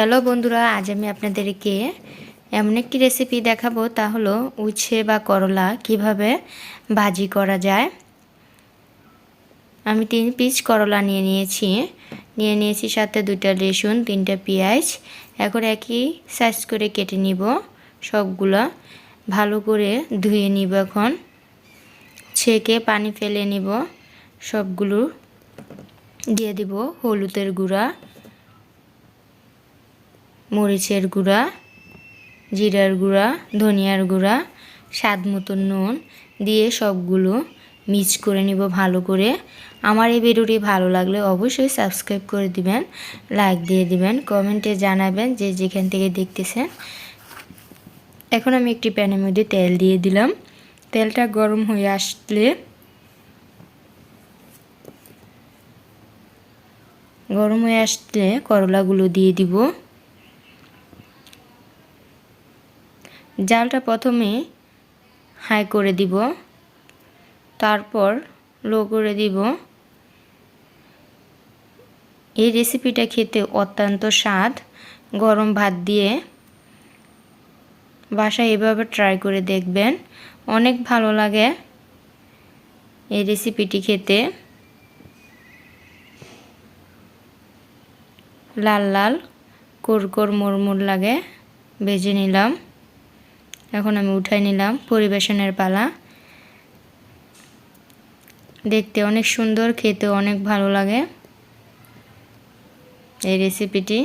Hello বন্ধুরা, আজ আমি আপনাদেরকে এমন একটি রেসিপি দেখাবো। তা হলো উচ্ছে বা করলা কীভাবে ভাজি করা যায়। আমি তিন পিস করলা নিয়ে নিয়েছি। নিয়ে নিয়েছি সাথে দুইটা রসুন, তিনটা পেঁয়াজ। এখন একই সাইজ করে কেটে নিব। সবগুলো ভালো করে ধুয়ে নিব এখন। ছেঁকে পানি ফেলে নিব। সবগুলো দিয়ে দিব হলুদের গুঁড়া। মরিচের গুঁড়া, জিরার গুঁড়া, ধনিয়ার গুঁড়া, স্বাদ মতো নুন দিয়ে সবগুলো মিক্স করে নিব ভালো করে। আমার এই ভিডিওটি ভালো লাগলে অবশ্যই সাবস্ক্রাইব করে দিবেন, লাইক দিয়ে দিবেন, কমেন্টে জানাবেন যে যেখান থেকে দেখতেছেন। এখন আমি একটি প্যানের মধ্যে তেল দিয়ে দিলাম। তেলটা গরম হয়ে আসলে গরম হয়ে আসলে করলাগুলো দিয়ে দিব। জালটা প্রথমে হাই করে দিব, তারপর লো করে দিব। এই রেসিপিটা খেতে অত্যন্ত স্বাদ। গরম ভাত দিয়ে বাসায় এভাবে ট্রাই করে দেখবেন, অনেক ভালো লাগে এই রেসিপিটি খেতে। লাল লাল কোরকোর মুরমুর লাগে, ভেজে নিলাম। এখন আমি উঠাই নিলাম পরিবেশনের পালা। দেখতে অনেক সুন্দর, খেতে অনেক ভালো লাগে। এই রেসিপিটি